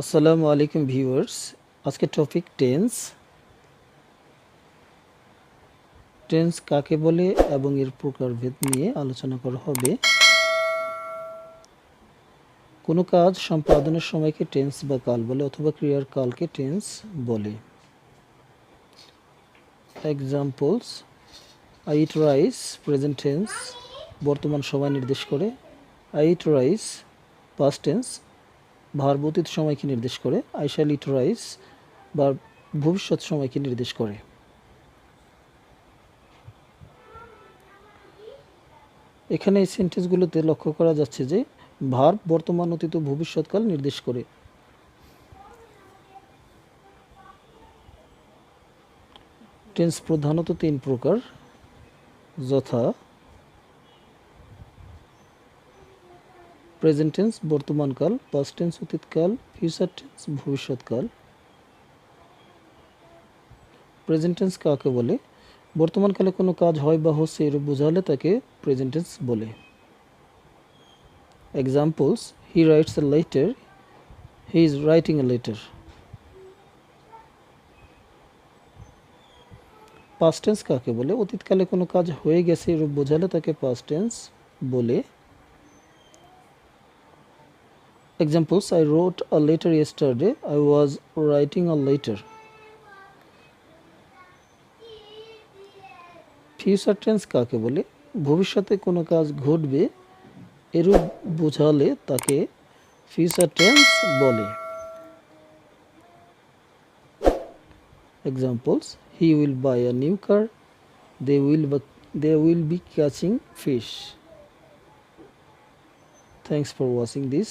আসসালামু আলাইকুম ভিউয়ার্স। আজকে টপিক টেন্স টেন্স কাকে বলে এবং এর প্রকারভেদ নিয়ে আলোচনা করা হবে। কোনো কাজ সম্পাদনের সময়কে টেন্স বা কাল বলে অথবা ক্রিয়ার কালকে টেন্স বলে। Examples I eat rice present tense বর্তমান সময় নির্দেশ করে। I eat rice past tense verb অতীত সময়কে নির্দেশ করে আই শ্যাল ইট রাইস বা ভবিষ্যৎ সময়কে নির্দেশ করে। এখানে এই সেন্টেন্সগুলোতে লক্ষ্য করা যাচ্ছে যে, ভার্ব বর্তমান অতীত ভবিষ্যৎকাল নির্দেশ করে। টেন্স প্রধানত তিন প্রকার, যথা প্রেজেন্ট টেন্স বর্তমানকাল পাস্ট টেন্স অতীতকাল ফিউচার টেন্স ভবিষ্যৎকাল প্রেজেন্ট টেন্স কাকে বলে? বর্তমানকালে কোনো কাজ হয় বা হচ্ছে এরূপ বোঝালে তাকে প্রেজেন্ট টেন্স বলে। Examples he writes a letter he is writing a letter past tense কাকে বলে? অতীতকালে কোনো কাজ হয়ে গেছে এরূপ বোঝালে তাকে পাস্ট টেন্স বলে। Examples, I wrote a letter yesterday. I was writing a letter. Future tense কাকে বলে ভবিষ্যতে কোনো কাজ ঘটবে, এরূপ বোঝালে তাকে ফিউচার টেন্স বলে examples he will buy a new car they will they will be catching fish thanks for watching this